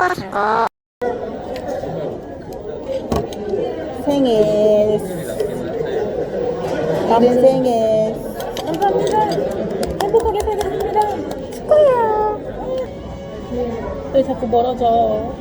친구 친구 생일. 남 생일. 감사합니다. 행복하게 살겠습니다. 축하해요. 왜 자꾸 멀어져?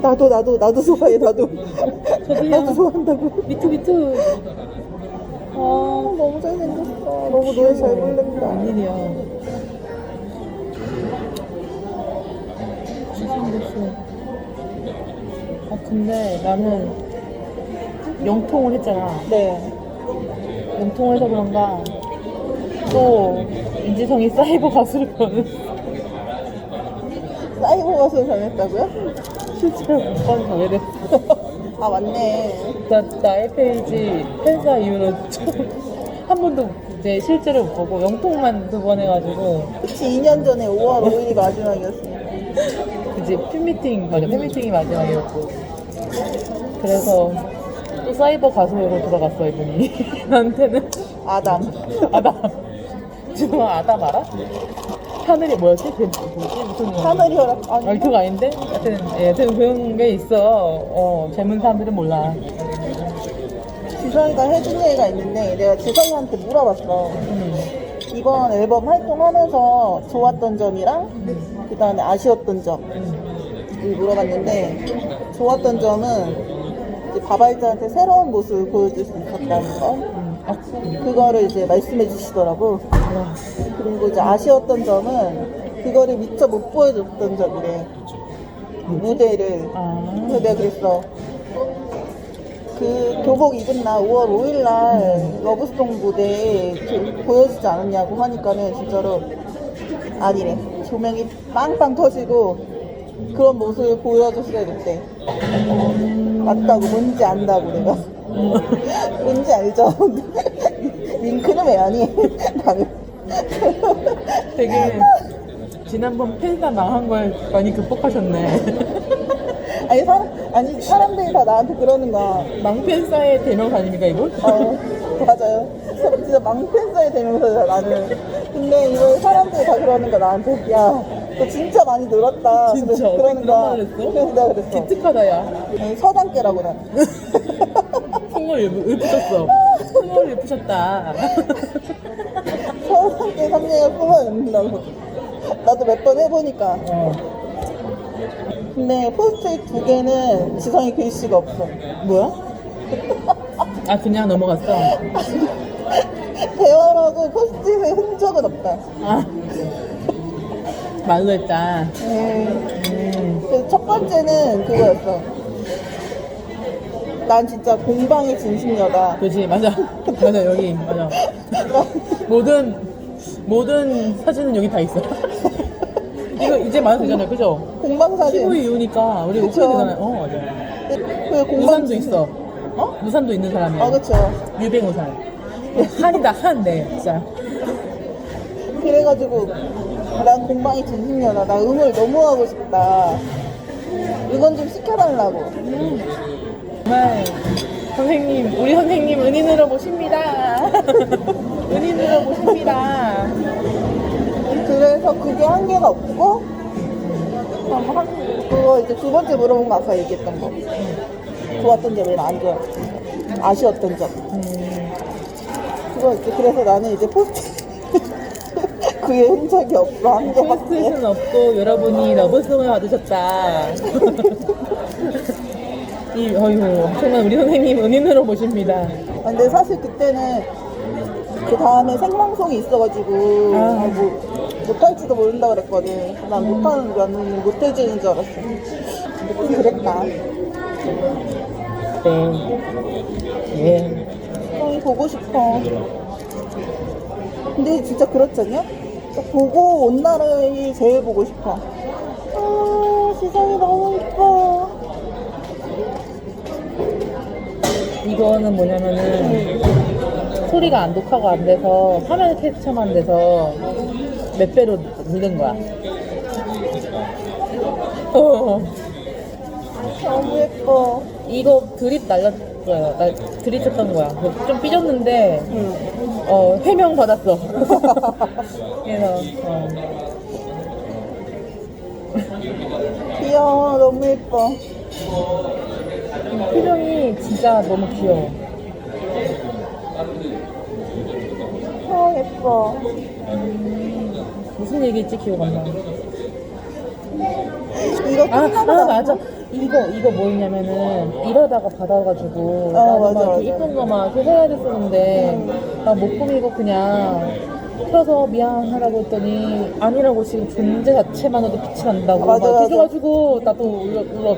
나도 나도 나도 좋아해 나도. 저도요. 나도 좋아한다고. 미투 미투. 아, 어, 너무 잘생겼어. 너무 노래 잘 부른다. 웬일이야. 잘생겼어. 아 근데 나는 영통을 했잖아. 네. 영통을 해서 그런가 또 인지성이 사이버 가수를 보는 사이버 가수 전했다고요? 실제로 못본 정해됐어. 아 맞네. 나, 나의 페이지 팬사 이후로 처음 한 번도 이제 실제로 못 보고 영통만 두 번 해가지고 그치 2년 전에 5월 5일이 마지막이었으니까. 이제 팬미팅 맞아 팬미팅이 마지막이었고 그래서 또 사이버 가수로 돌아갔어 이분이 나한테는 아담. 아담 지금 아담 알아? 하늘이 뭐였지? 그 뭐지? 무슨 하늘이 허락. 아니. 아니 그거 아닌데? 하여튼 예, 하여튼 그런 게 있어 어 젊은 사람들은 몰라 지성이가 해준 얘기가 있는데 내가 지성이한테 물어봤어. 음. 이번 앨범 활동하면서 좋았던 점이랑 그 다음에 아쉬웠던 점을 음. 물어봤는데 좋았던 점은 이제 바발자한테 새로운 모습을 보여줄 수 있었다는 거 음. 아, 그거를 이제 말씀해 주시더라고 와. 그리고 이제 아쉬웠던 점은 그거를 미처 못 보여줬던 점이래. 무대를. 아. 그래서 내가 그랬어. 그 교복 입은 날 5월 5일 날 러브송 무대에 그 보여주지 않았냐고 하니까는 진짜로 아니래. 조명이 빵빵 터지고 그런 모습을 보여줬어야 됐대 맞다고 뭔지 안다고 내가. 뭔지 알죠? 링크는 왜 아니? 나는 되게 지난번 팬사 망한 걸 많이 극복하셨네. 아니 사람 아니 사람들이 다 나한테 그러는 거야 망팬사의 대명사 아닙니까 이거? 어, 맞아요. 진짜 망팬사의 대명사야, 나는. 근데 이거 사람들이 다 그러는 거야, 나한테. 야, 너 진짜 많이 늘었다. 진짜? 그래서 그런 거야. 말을 했어? 그래서 내가 그랬어. 기특하다 야. 아니, 서당계라고 난. 성을 읊으셨어. 성을 읊으셨다. 서당계 3년을 뽑아낸다고. 나도 몇 번 해보니까. 어. 근데 포스트잇 두 개는 지성이 글씨가 없어. 뭐야? 아 그냥 넘어갔어. 대화라고 포스트잇에 흔적은 없다. 아 말로 했다. 음. 음. 그래서 첫 번째는 그거였어. 난 진짜 공방의 진심녀다. 그지 맞아 맞아 여기 맞아. 모든 모든 사진은 여기 다 있어. 이거 이제 말도 되잖아요, 그죠? 공방 사진. 피부 이유니까 우리 그쵸. 오픈이 되잖아요. 어 맞아. 그 공방 우산도 있어. 어? 우산도 있는 사람이야. 아 그쵸. 유뱅 우산. 한이다 한, 네 진짜. 그래가지고 난 공방이 진심녀다. 나 음을 너무 하고 싶다. 이건 좀 시켜달라고. 정말 선생님, 우리 선생님 은인으로 모십니다. 은인으로 모십니다. 그래서 그게 한 개가 없고 한 그거 이제 두 번째 물어본 거 아까 얘기했던 거. 좋았던 점이랑 안 좋았던 점. 아쉬웠던 점. 음, 그거 이제 그래서 나는 이제 포스트 그게 흔적이 없어 한 개밖에. 포스트잇은 없고 여러분이 러브송을 받으셨다. 이 어이구 엄청난 우리 선생님 은인으로 모십니다. 아, 근데 사실 그때는 그 다음에 생방송이 있어가지고 아. 아, 뭐 못할지도 모른다 그랬거든. 난 못하는 줄 알았는데 못해지는 줄 알았어. 근데 좀 그랬다. 네. 예. 형 보고 싶어. 근데 진짜 그렇지 않냐? 보고 온 날이 제일 보고 싶어. 아, 시선이 너무 이뻐. 이거는 뭐냐면은 소리가 안 녹화가 안 돼서 화면 캡처만 돼서 몇 배로 누른 거야. 어, 너무 예뻐. 이거 드립 날렸 거야. 나 들이쳤던 거야. 그래서 좀 삐졌는데 응. 어, 해명 받았어. 그래서 어. 귀여워 너무 예뻐 표정이 진짜 너무 귀여워. 아 예뻐 무슨 얘기했지 기억 안 나. 이거 아, 아 맞아. 이거 이거 뭐였냐면은 이러다가 받아가지고 아, 나도 맞아, 막 맞아. 이렇게 이쁜 거 막 이렇게 해야 됐었는데 나 못 꾸미고 그냥 펴서 미안하라고 했더니 아니라고 지금 존재 자체만으로도 빛이 난다고 아, 맞아, 막 맞아. 해줘가지고 나도 울어 울어.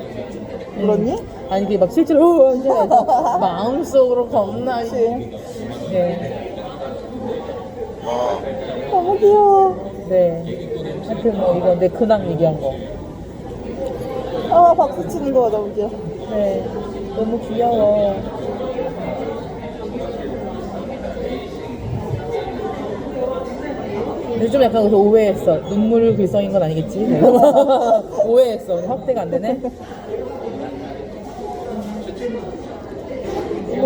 울었니? 아니 이게 막 실제로 어, 이제 마음속으로 겁나 그치. 네. 너무 귀여워 네. 하여튼 뭐 이거 내 근황 얘기한 거. 아 박수 치는 거가 너무 귀여워 네. 너무 귀여워. 요즘 약간 그래서 오해했어. 눈물 글썽인 건 아니겠지? 네. 오해했어. 확대가 안 되네. 너무 귀여워요.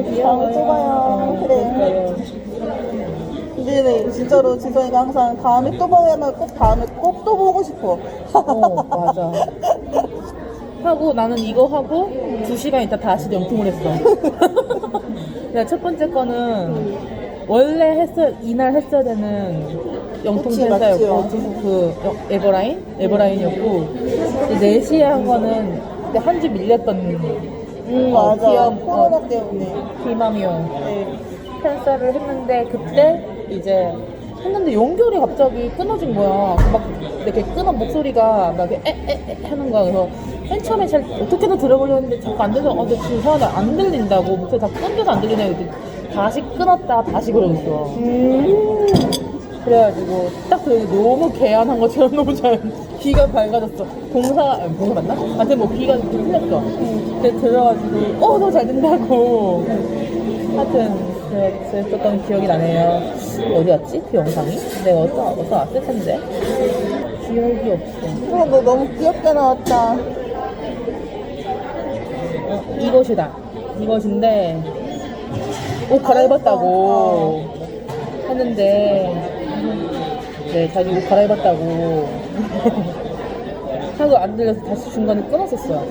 다음에 또 봐요. 어, 그래. 근데 진짜로 지성이가 항상 다음에 또 보면 꼭 다음에 꼭 또 보고 싶어 어, 맞아. 하고 나는 이거 하고 두 시간 있다 다시 영통을 했어. 내가 첫 번째 거는 원래 했어 이날 했어야 되는 영통 그치, 센터였고 맞지. 그 여- 에버라인 에버라인이었고 4시에 한 거는 그때 한 주 밀렸던 음 어, 맞아 기업, 코로나 어. 때문에 비마미오 네. 펜사를 했는데 그때 이제 했는데 연결이 갑자기 끊어진 거야. 막 이렇게 끊어 목소리가 막 이렇게 에에에 하는 거야. 그래서 맨 처음에 잘 어떻게든 들어보려 했는데 자꾸 안 들려. 어, 근데 지금 이상하게 안 들린다고 목소리 다 끊겨서 안 들리네. 그랬더니 다시 끊었다 다시 그러고 있어. 음 그래가지고 딱 들으니 너무 개안한 것처럼 너무 잘 귀가 밝아졌어. 공사 아, 공사 맞나? 하여튼 뭐 귀가 좀 틀렸어. 근데 들어가지고 어 너무 잘 된다고. 하여튼 그랬었던 기억이 나네요. 어디였지? 그 영상이? 내가 어디서 어디서 왔을 텐데. 기억이 없어. 어, 너 너무 귀엽게 나왔다 어, 이것이다. 이것인데 옷 갈아입었다고 했는데 네 자기 옷 갈아입었다고 하고 안 들려서 다시 중간에 끊었었어요.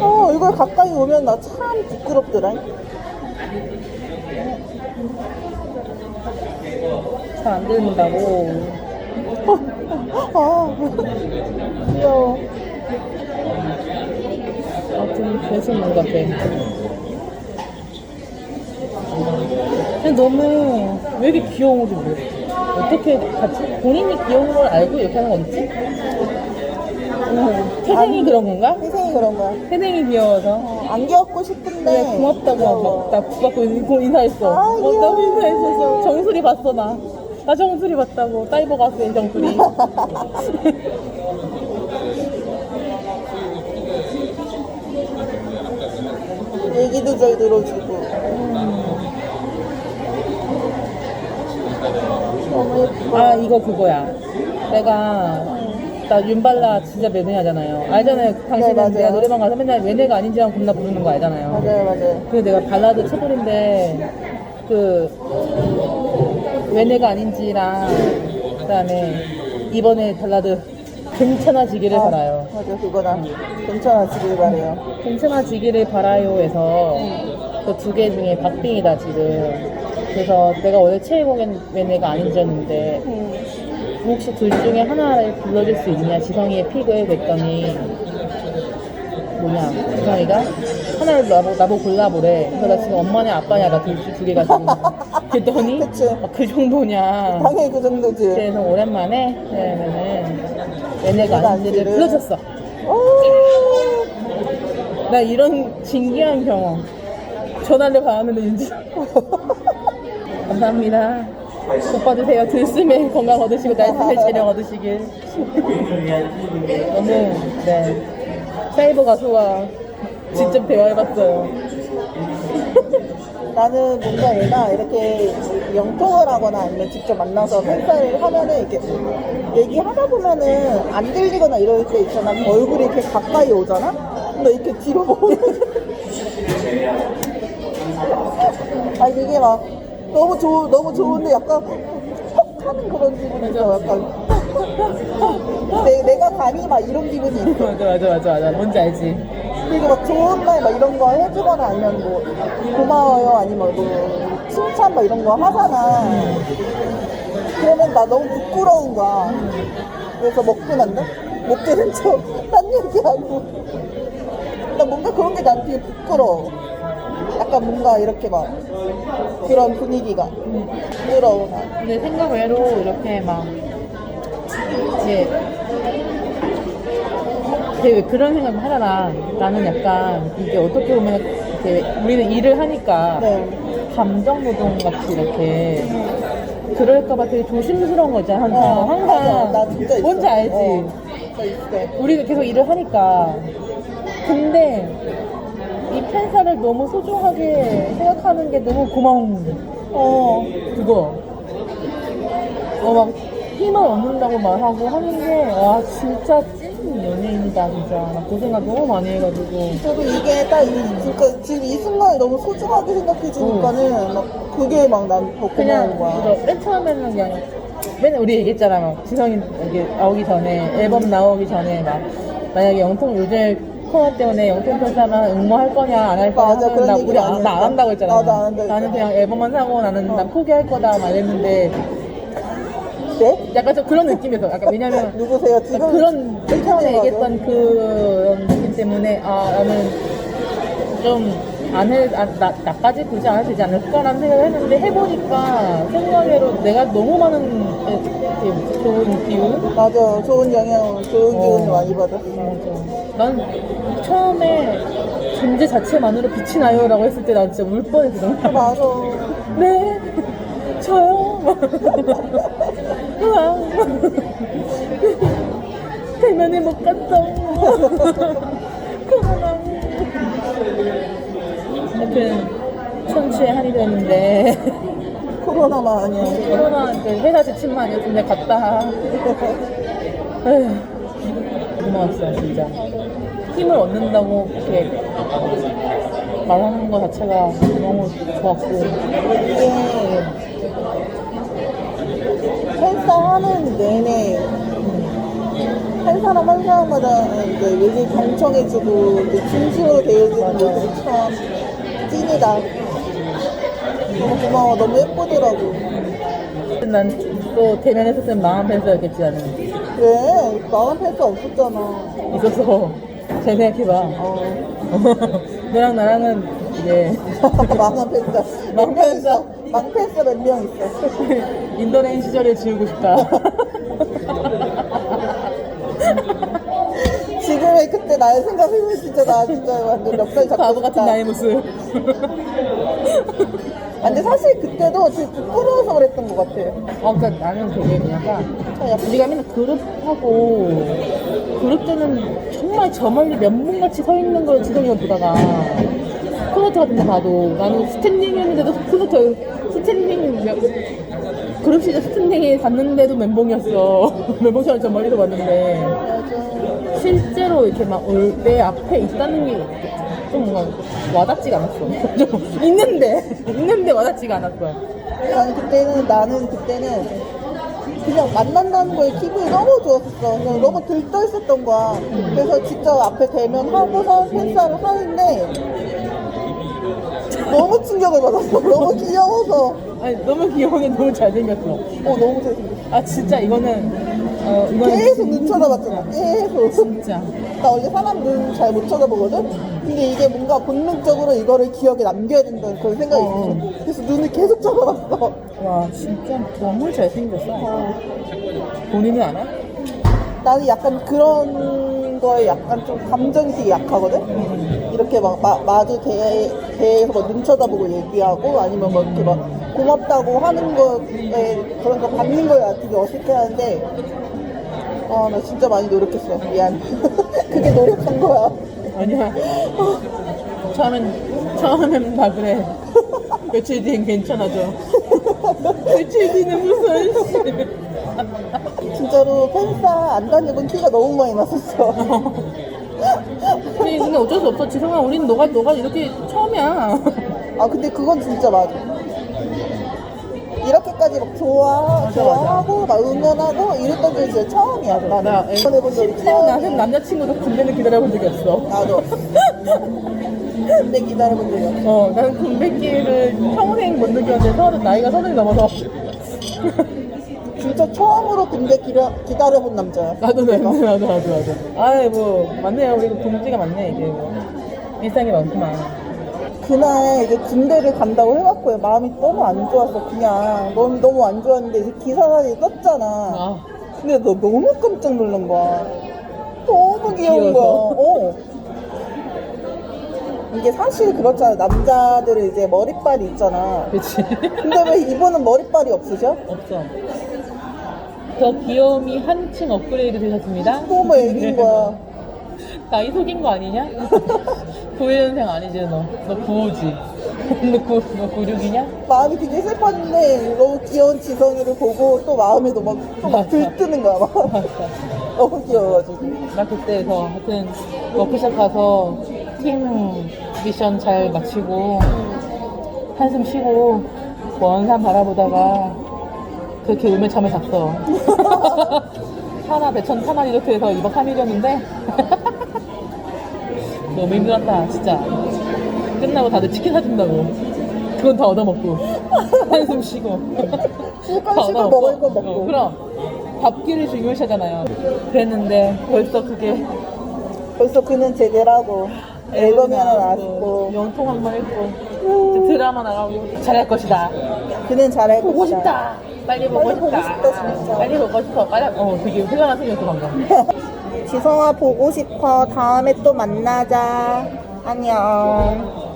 어 이걸 가까이 오면 나 참 부끄럽더라 잘 안 들린다고. 아 귀여워 아무튼 그래서 뭔 같아. 그냥 너무 왜 이렇게 귀여운 건지 모르겠어. 어떻게 같이 본인이 귀여운 걸 알고 이렇게 하는 거지? 태생이 그런 건가? 희생이 그런 거야 태생이 귀여워서. 어, 안 귀엽고 싶은데 고맙다고 귀여워. 막나 받고 인고 인사했어. 아, 어, 귀여워. 너무 인사했었어. 정수리 봤어 나. 나 정수리 봤다고. 사이버 가수의 정수리. 얘기도 잘 들어주고 너무 예뻐 아 이거 그거야. 내가 나 윤발라 진짜 매니아잖아요. 알잖아요. 당신은 네, 맞아요. 내가 노래방 가서 맨날 외네가 아닌지만 겁나 부르는 거 알잖아요. 맞아요 맞아요 그래서 내가 발라드 쳐버린데 그 외네가 아닌지랑 그다음에 이번에 발라드 괜찮아지기를 바라요. 맞아 그거다 괜찮아지길 바래요 괜찮아지기를 바라요에서 그 두 개 중에 박빙이다 지금. 그래서 내가 원래 최애곡은 외네가 아닌지였는데 음. 혹시 둘 중에 하나를 불러줄 수 있냐 지성이의 픽을 그랬더니 뭐냐 지성이가 하나를 나보, 나보고 골라보래 그래서 나 지금 엄마냐 아빠냐 나두 개가 지금 그랬더니 그치. 아, 그 정도냐 당연히 그 정도지 그래서 오랜만에 그러면은 얘네가 얘네가 안지를 안지를. 불러줬어 오! 나 이런 신기한 경험 전화를 받았는데 윤지 감사합니다 복 받으세요 들숨에 건강 얻으시고 날숨에 재력 얻으시길 너무 네 사이버 가수와 직접 대화해봤어요 나는 뭔가 얘가 이렇게 영통을 하거나 아니면 직접 만나서 팬사를 하면은 이렇게 얘기하다 보면은 안 들리거나 이럴 때 있잖아. 얼굴이 이렇게 가까이 오잖아? 근데 이렇게 뒤로 보는. 아니, 이게 막 너무 좋, 너무 좋은데 약간 헉 하는 그런 기분이 있어. 약간. 내, 내가 감히 막 이런 기분이 있어. 맞아 맞아 맞아 맞아 뭔지 알지 그리고 막 좋은 말 막 이런 거 해주거나 아니면 뭐 고마워요 아니면 뭐 칭찬 막 이런 거 하잖아. 그러면 나 너무 부끄러운 거야. 그래서 먹고 난다? 먹게 된 척, 딴 얘기하고. 나 뭔가 그런 게 난 되게 부끄러워. 약간 뭔가 이렇게 막 그런 분위기가. 나. 근데 생각 외로 이렇게 막 이제 되게 그런 생각을 하잖아. 나는 약간 이게 어떻게 보면 이렇게 우리는 일을 하니까 네. 감정 노동 같이 이렇게 그럴까봐 되게 조심스러운 거 있잖아. 항상. 어, 맞아. 항상 나 진짜 있어. 뭔지 알지? 어, 진짜 있어. 우리가 계속 일을 하니까. 근데 이 팬사를 너무 소중하게 생각하는 게 너무 고마운 어, 그거. 어, 막 힘을 얻는다고 말하고 하는 게, 와, 진짜 찐 연예인이다, 진짜. 나그 생각 너무 많이 해가지고. 저도 이게 딱 이, 그러니까 지금 이 순간에 너무 소중하게 생각해지니까는 막 그게 막난더 고마운 그냥, 거야. 맨 처음에는 그냥, 맨날 우리 얘기했잖아, 막. 지성이 여기 나오기 전에, 앨범 나오기 전에, 막. 만약에 영통 요즘 코로나 때문에 영통 편사만 응모할 거냐, 안 할 거냐. 맞아, 하면 그런 나, 얘기 우리 많이 안, 나안. 한다고 했잖아. 나도 안 한다고 나는. 그냥 앨범만 사고 나는 어. 난 포기할 거다, 막 이랬는데. 네? 약간 좀 그런 느낌이었어. 약간 왜냐면, 누구세요? 지금 그런 맨 처음에. 얘기했던 그런 느낌 때문에 아 나는 좀안 해, 아, 나, 나까지 굳이 안 해도 되지 않을까라는 생각을 했는데 해보니까 생각외로 내가 너무 많은 이렇게 좋은 기운? 맞아 좋은 영향 좋은 어. 기운을 많이 받았어. 맞아. 난 처음에 존재 자체만으로 빛이 나요라고 했을 때 나 진짜 울 뻔했어. 정말. 맞아. 네, 저요. 우와. 대면에 못 갔어. 코로나. 하여튼 천추의 한이 되는데 코로나만 아니야. 코로나 그 회사 지침만 아니었는데 갔다. 에휴, 고마웠어 진짜. 힘을 얻는다고 이렇게 말하는 거 자체가 너무 좋았고. 이게 헬스 하는 내내 한 사람 한 사람마다 이제 얘기 경청해주고 이제 진심으로 대해주는 모습이 참 찐이다. 너무 고마워. 너무 예쁘더라고. 난 또 대면에서 쓴 마음 펜서 였겠지 나는. 왜? 마음 헬스 없었잖아. 있어서 잘 생각해봐. 어. 너랑 나랑은 이제. 있어? 마음 헬스 몇 명 있어? 인터넷 시절을 지우고 싶다. 지금의 그때 나의 생각해보면 진짜 나 진짜 완전 멱살 잡고 바보 같은 싶다. 나의 모습. 아, 근데 사실 그때도 되게 부끄러워서 그랬던 것 같아. 어, 그러니까 나는 되게 약간 아, 약간 우리가 맨날 그룹하고 그룹 때는 정말 저 멀리 면봉 같이 서 있는 걸 지성이가 보다가 콘서트 같은 거 봐도 나는 스탠딩했는데도 콘서트 스탠딩 몇- 그룹 시절 스탠딩에 갔는데도 멘봉이었어 멘봉처럼 저 멀리서 봤는데. 실제로 이렇게 막내 앞에 있다는 게좀 뭔가 와닿지가 않았어 좀 있는데 있는데 와닿지가 않았어 나는 그때는 나는 그때는 그냥 만난다는 거에 기분이 너무 좋았었어. 그냥 너무 들떠 있었던 거야. 그래서 직접 앞에 대면 하고서 팬싸를 하는데 너무 충격을 받았어. 너무 귀여워서. 아니 너무 귀여운데 너무 잘생겼어 어 너무 잘생겼어. 아 진짜 이거는 어 계속 눈 쳐다봤잖아. 계속. 진짜 나 원래 사람 눈 잘 못 쳐다보거든? 근데 이게 뭔가 본능적으로 이거를 기억에 남겨야 된다는 그런 생각이 어. 있어. 그래서 눈을 계속 쳐다봤어. 와 진짜 너무 잘생겼어 본인은 알아? 나는 약간 그런 거에 약간 좀 감정이 되게 약하거든? 이렇게 막 마, 마주 대, 대해서 막 눈 쳐다보고 얘기하고 아니면 뭐 이렇게 막 고맙다고 하는 거에 그런 거 받는 거야 되게 어색해 하는데 아, 나 진짜 많이 노력했어. 미안. 그게 노력한 거야. 아니야 처음엔 처음엔 다 그래 며칠 뒤엔 괜찮아져. 며칠 뒤는 무슨 씨. 진짜로 팬싸 안 다녀본 티가 너무 많이 났었어. 근데 어쩔 수 없어. 지성아, 우리는 너가 너가 이렇게 처음이야. 아 근데 그건 진짜 맞아. 이렇게까지 막 좋아, 좋아하고 막 응원하고 이랬던 게 진짜 처음이야. 나는 나 응원해본 적이 태어나서 처음이야. 남자친구도 군대는 기다려본 적이 없어. 나도. 근데 기다려본 적이 없어. 어, 나는 군백기를 평생 못 느꼈는데 서른 나이가 서른이 넘어서 진짜 처음으로 군대 기려, 기다려본 남자야. 나도 나도 나도 나도 나도. 아이 뭐 맞네요. 우리 동지가 많네 이게 뭐. 일상이 많구만. 그날 이제 군대를 간다고 해갖고 마음이 너무 안 좋았어. 그냥 너무 너무 안 좋았는데 이제 기사단이 떴잖아. 아, 근데 너 너무 깜짝 놀란 거야. 너무 귀여운 거야. 귀여워서? 어. 이게 사실 그렇잖아. 남자들은 이제 머리빨이 있잖아. 그렇지. 근데 왜 이분은 머리빨이 없으셔? 없어. 더 귀여움이 한층 업그레이드 되셨습니다. 너무 애기인 거야. 나이 속인 거 아니냐? 91년생 아니지 너. 너 95지. 너, 9, 너 96이냐? 마음이 되게 슬펐는데 너무 귀여운 지성이를 보고 또 마음에도 막, 또막 들뜨는 거야. 막. 너무 귀여워가지고. 나 그때서 하여튼 워크숍 가서 팀 미션 잘 마치고 한숨 쉬고 먼산 바라보다가 그렇게 울며 잠에 잤어. 하나 배천 타나 이렇게 해서 2박 3일이었는데 너무 힘들었다 진짜. 끝나고 다들 치킨 사준다고. 그건 다 얻어먹고 한숨 쉬고 얻어먹고. 먹을 거 먹고. 어, 그럼 밥기를 중요시하잖아요. 그랬는데 벌써 그게 벌써 그는 제대로 앨범이 하나 나왔고 영통 한 번 했고 이제 드라마 나가고 잘할 것이다. 그는 잘할 보고 것이다. 싶다. 빨리 보고 빨리 싶다. 보고 싶다, 진짜. 빨리 보고 싶어. 빨리 어 되게 회가 생겼어 방금. 지성아 보고 싶어. 다음에 또 만나자. 안녕.